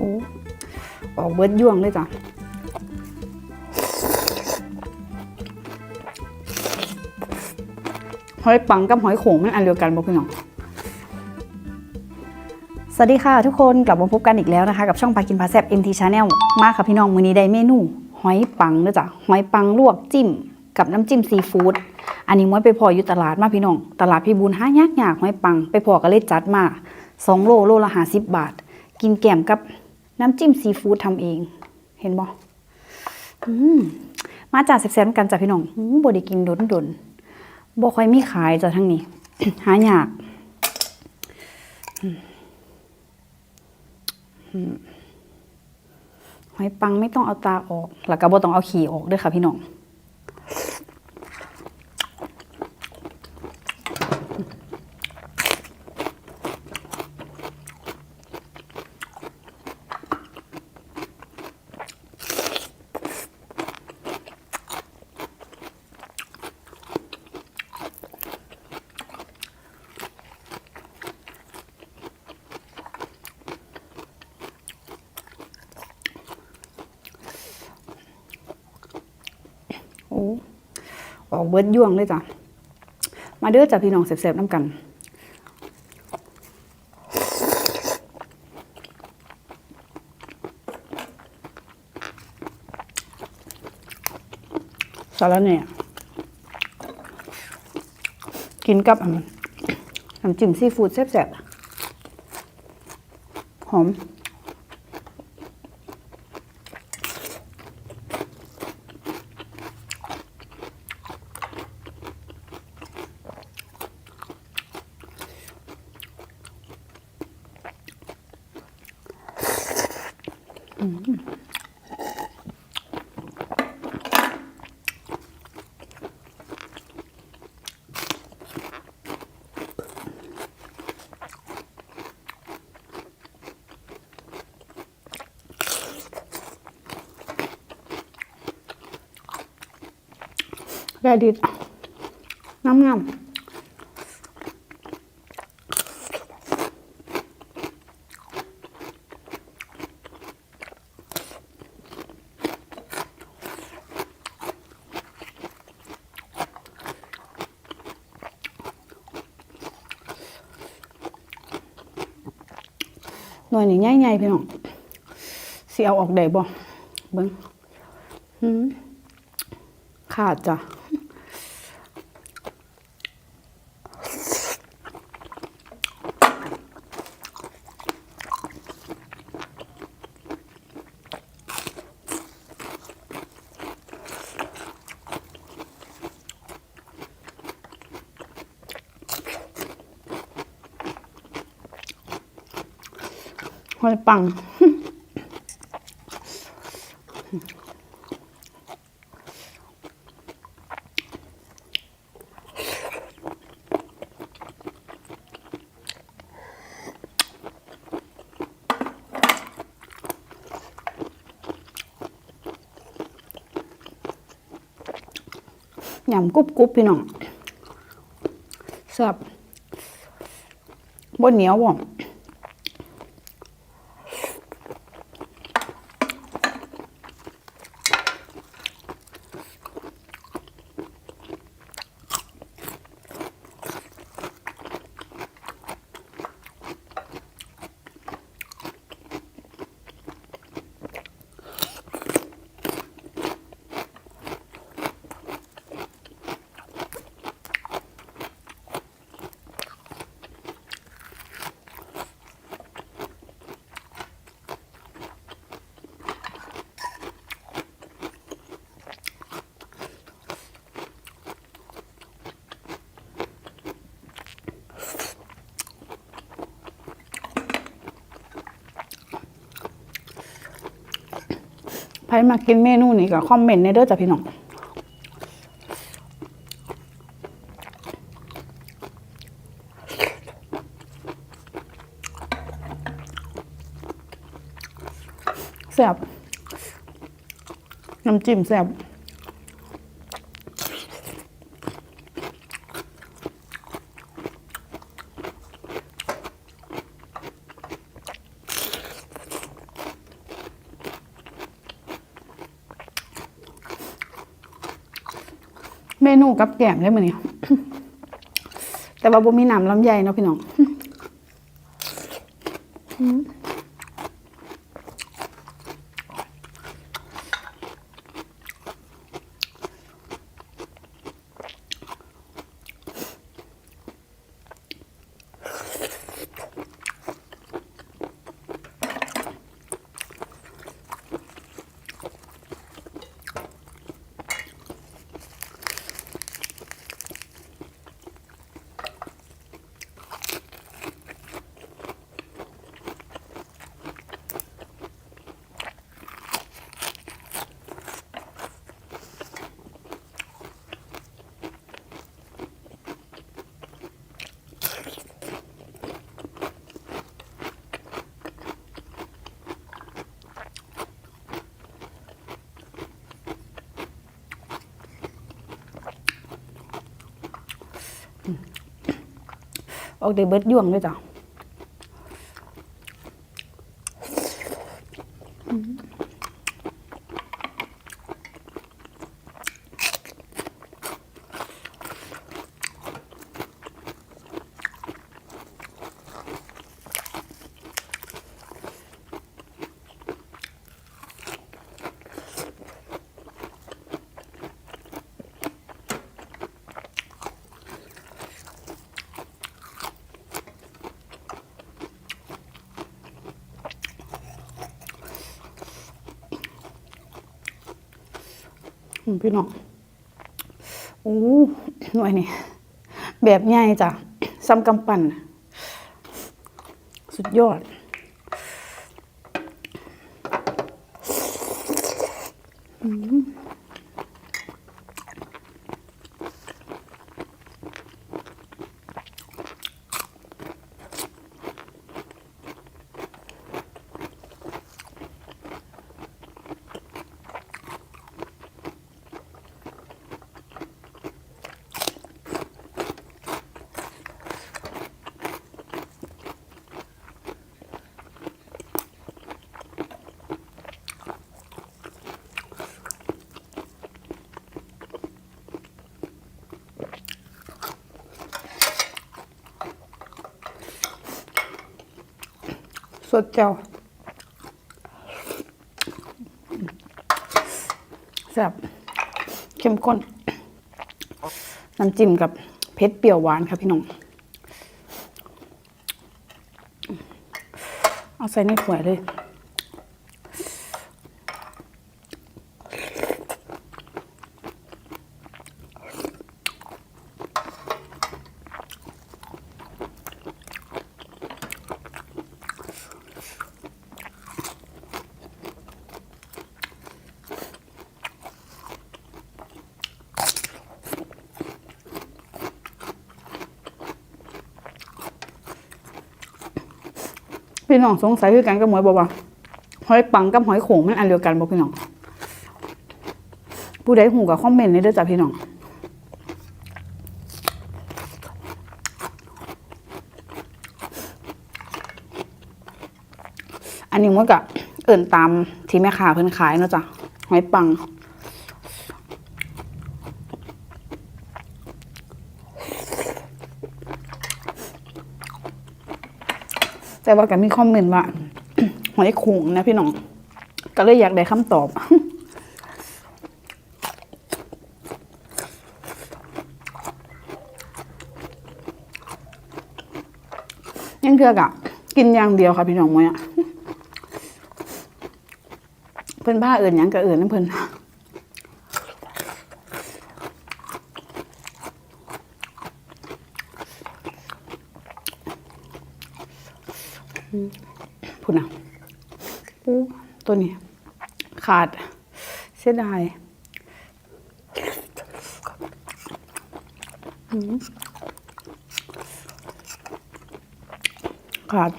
อ้ออกเบิดย่วงเลยจ้ะหอยปังกับหอยโขงมันอันเดียวกันบ่พี่น้องสวัสดีค่ะทุกคนกลับมาพบกันอีกแล้วนะคะ กับช่องพากินพาแซบ MT Channel มาค่ะพี่น้องมื้อนี้ได้เมนูหอยปังเด้อจ้ะหอยปังลวกจิ้ม กับน้ำจิ้มซีฟู้ดอันนี้ม้วนไปพออยู่ตลาดมาพี่น้อง ตลาดพี่บุญหายากยากหอยปัง ไปพอก็เลยจัดมา 2 โลโลละ50บาท กินแกมกับ น้ำจิ้มซีฟู้ดทำเอง เห็นบ่อืมมาจากแซ่บๆกันจ้ะพี่น้องบ่ได้กินดนดนบ่ค่อยมีขายจ้ะทั้งนี้ หายากหอยปังไม่ต้องเอาตาออก แล้วก็บ่ต้องเอาขี่ออกด้วยค่ะพี่น้อง โอ้ออกเบิดย่วงเลยจ้ะ มาเด้อจ้ะพี่น้องเสบๆน้ำกัน สารเนี่ย กินกับอันน้ำจิ้มซีฟู้ดแซ่บๆ หอม แกดิดน้ำงามหน่วยนี่ใหญ่ๆพี่น้องสิเอาออกได้บ่เบิ่งหืมขาดจ้ะ หอยปัง ยำกรุบกรุบพี่น้องแซ่บบนเหนียวบ่ ใครมากินเมนูนี้ก็คอมเมนต์ในเด้อจ้ะพี่น้องแซ่บน้ำจิ้มแซ่บ เมนูกับแกล้มได้มื้อนี้ แต่ว่าบ่มีน้ำลำไยเนาะพี่น้อง ออกได้เบิดย่วงเลยจ้ะ อืม พี่น้องโอ้หน่วยนี่แบบใหญ่จ้ะซ้ำกำปั่นสุดยอด สดเจ้าแซ่บเข้มข้น น้ำจิ้มกับเผ็ดเปรี้ยวหวานค่ะพี่น้อง เอาใส่ในถ้วยเลย พี่น้องสงสัยคือกันกับหมวยบอกว่าหอยปังกับหอยโขงมันอันเดียวกันบ่พี่น้อง ผู้ใดหูกับคอมเมนต์ในเด้อจ้ะพี่น้องอันนี้มันก็เอิ่นตามที่แม่ค้าเพิ่นขายเนาะจ้ะหอยปัง แต่ว่าก็มีคอมเมนต์ว่าหอยโขงนะพี่น้อง ก็เลยอยากได้คำตอบยังเทือกอะกินอย่างเดียวค่ะพี่น้องมวยอะเพิ่อนบ้าเอื่นยังกับเอื่นนั่นเพิ่อนพูดนะ ปูตัวนี้ ขาด เสียดายขาด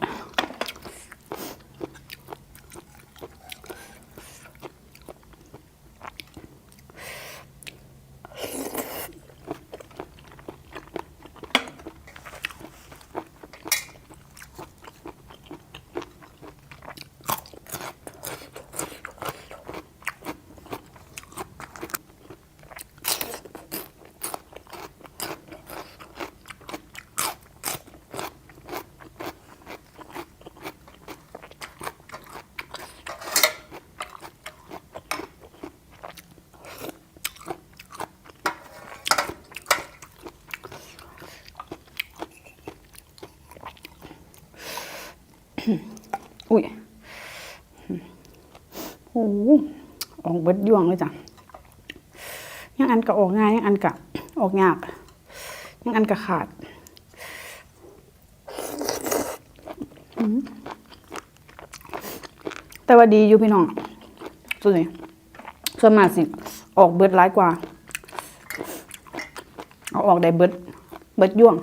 อ อุ้ยโอ้โหออกเบิดยวงเลยจ้ะยังอันก็ออกง่ายยังอันก็ออกยากยังอันก็ขาดแต่ว่าดีอยู่พี่น้องส่วนนี้ส่วนมากสิ ออกเบิดร้ายกว่า เอาออกได้เบิด เบิดย่วง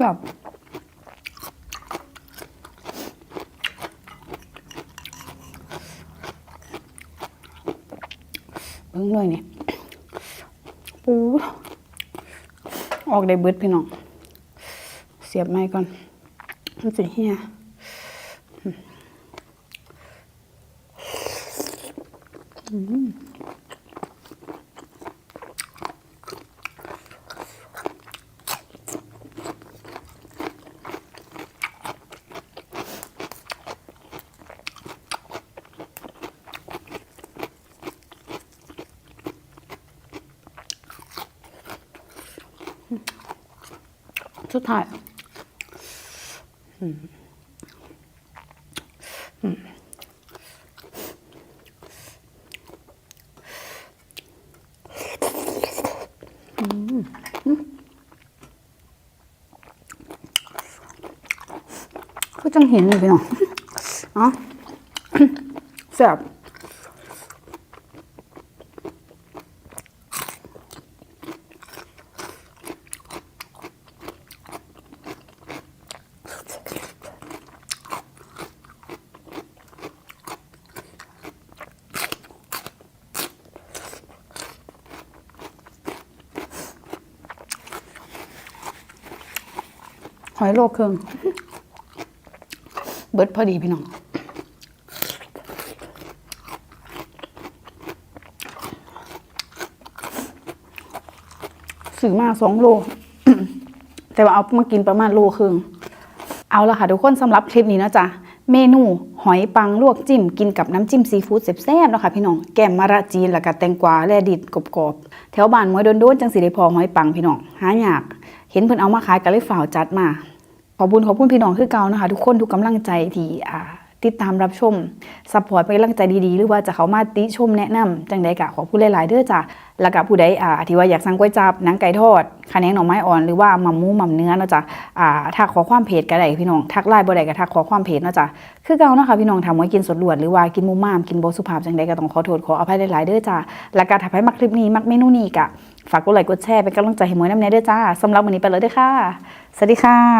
ชอบเบิ่งเลยนี่ปูออกได้เบิดพี่น้อง เสียบไม้ก่อน มันสิเฮีย สุดท้ายอืมอืมอืมอืมก็จังเห็นเลยพี่น้องอ๋อแซ่บ หอยโลกเครื่องเบิดพอดีพี่น้องซื้อมาสองโล แต่ว่าเอามากินประมาณโลครึ่งเอาละค่ะทุกคนสำหรับคลิปนี้นะจ๊ะ เมนูหอยปังลวกจิ้ม กินกับน้ำจิ้มซีฟู้ดแซ่บๆนะคะพี่น้อง แกมมะระจีนแล้วก็แตงกวาและดิดกรอบๆ แถวบ้านมวยโดนๆจังสิได้พอหอยปังพี่น้อง หายาก เห็นเพิ่นเอามาขายก็เลยฝ่าวจัดมา ขอบคุณขอบคุณพี่น้องคือเก่านะคะ ทุกคนทุกกำลังใจที่อ่าติดตามรับชมซัพพอร์ตเป็นกำลังใจดีๆ หรือว่าจะเขามาติชมแนะนำจังใดกะขอบคุณหลายๆเด้อจ้ะแล้วก็ผู้ใดอ่าที่ว่าอยากสั่งก๋วยจับหนังไก่ทอดคะแนนหน่อไม้อ่อนหรือว่าม่ำหมูม่ำเนื้อเนาะจ้ะอ่าทักขอความเพจก็ได้พี่น้องทักไลน์บ่ได้ก็ทักขอความเพจเนาะจ้ะคือเก่านะคะพี่น้องทำไว้กินสดลวดหรือว่ากินมูม่ามกินโบสุภาพจังใดก็ต้องขอโทษขออภัยหลายๆเด้อจ้ะแล้วก็ถ้าใครมักคลิปนี้มักเมนูนี้กะฝากกดไลค์กดแชร์เป็นกำลังใจให้มวยน้ำเนยเด้อจ้าสำหรับวันนี้ไปเลยเด้อค่ะสวัสดีค่ะ